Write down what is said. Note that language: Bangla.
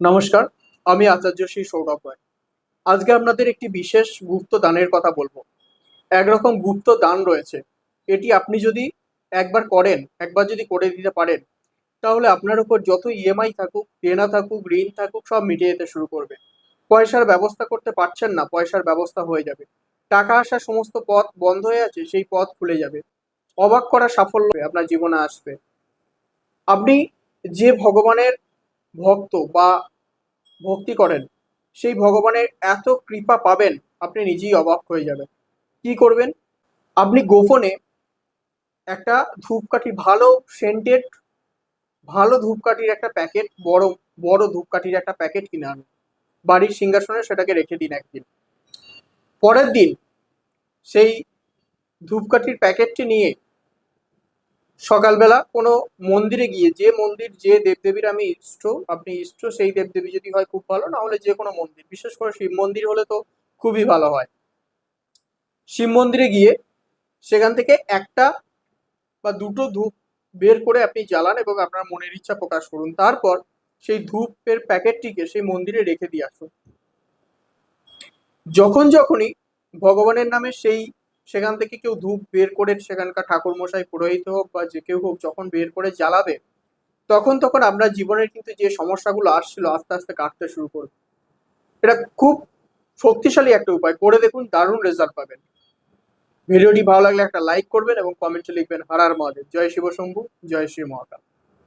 নমস্কার, আমি আচার্য শ্রী সৌরভ রায়। আজকে আপনাদের একটি বিশেষ গুপ্ত দানের কথা বলব। একরকম গুপ্ত দান রয়েছে। এটি আপনি যদি একবার করেন, একবার যদি করে দিতে পারেন, তাহলে আপনার উপর যত ইএমআই থাকুক, দেনা থাকুক, ঋণ থাকুক, সব মিটিয়ে যেতে শুরু করবে। পয়সার ব্যবস্থা করতে পারছেন না, পয়সার ব্যবস্থা হয়ে যাবে। টাকা আসার সমস্ত পথ বন্ধ হয়ে আছে, সেই পথ খুলে যাবে। অবাক করা সাফল্য আপনার জীবনে আসবে। আপনি যে ভগবানের ভক্ত বা ভক্তি করেন, সেই ভগবানের এত কৃপা পাবেন, আপনি নিজেই অবাক হয়ে যাবেন। কি করবেন? আপনি গোপনে একটা ধূপকাঠি, ভালো সেন্টেড ভালো ধূপকাঠির একটা প্যাকেট বড় বড় ধূপকাঠির একটা প্যাকেট কিনে আনুন। বাড়ির সিংহাসনে সেটাকে রেখে দিন একদিন। পরের দিন সেই ধূপকাঠির প্যাকেটটি নিয়ে সকালবেলা কোনো মন্দিরে গিয়ে, যে মন্দির যে দেবদেবীর আমি ইষ্ট, আপনি ইষ্ট, সেই দেবদেবী যদি হয় খুব ভালো, না হলে যে কোনো মন্দির। বিশেষ করে শিব মন্দির হলে তো খুবই ভালো হয়। শিব মন্দিরে গিয়ে সেখান থেকে একটা বা দুটো ধূপ বের করে আপনি জ্বালান এবং আপনার মনের ইচ্ছা প্রকাশ করুন। তারপর সেই ধূপের প্যাকেটটিকে সেই মন্দিরে রেখে দিয়ে আসুন। যখন যখনই ভগবানের নামে সেই সেখান থেকে কেউ ধূপ বের করে সেখানকার ঠাকুর মশাই পুরোহিত হোক বা যে কেউ হোক যখন বের করে জ্বালাবে, তখন তখন আমরা জীবনের কিন্তু যে সমস্যাগুলো আসছিল আস্তে আস্তে কাটতে শুরু করবে। এটা খুব শক্তিশালী একটা উপায়। করে দেখুন, দারুণ রেজাল্ট পাবেন। ভিডিওটি ভালো লাগলে একটা লাইক করবেন এবং কমেন্টে লিখবেন, হারার মহাদেব জয় শিব শম্ভু, জয় শ্রী মহাকাল।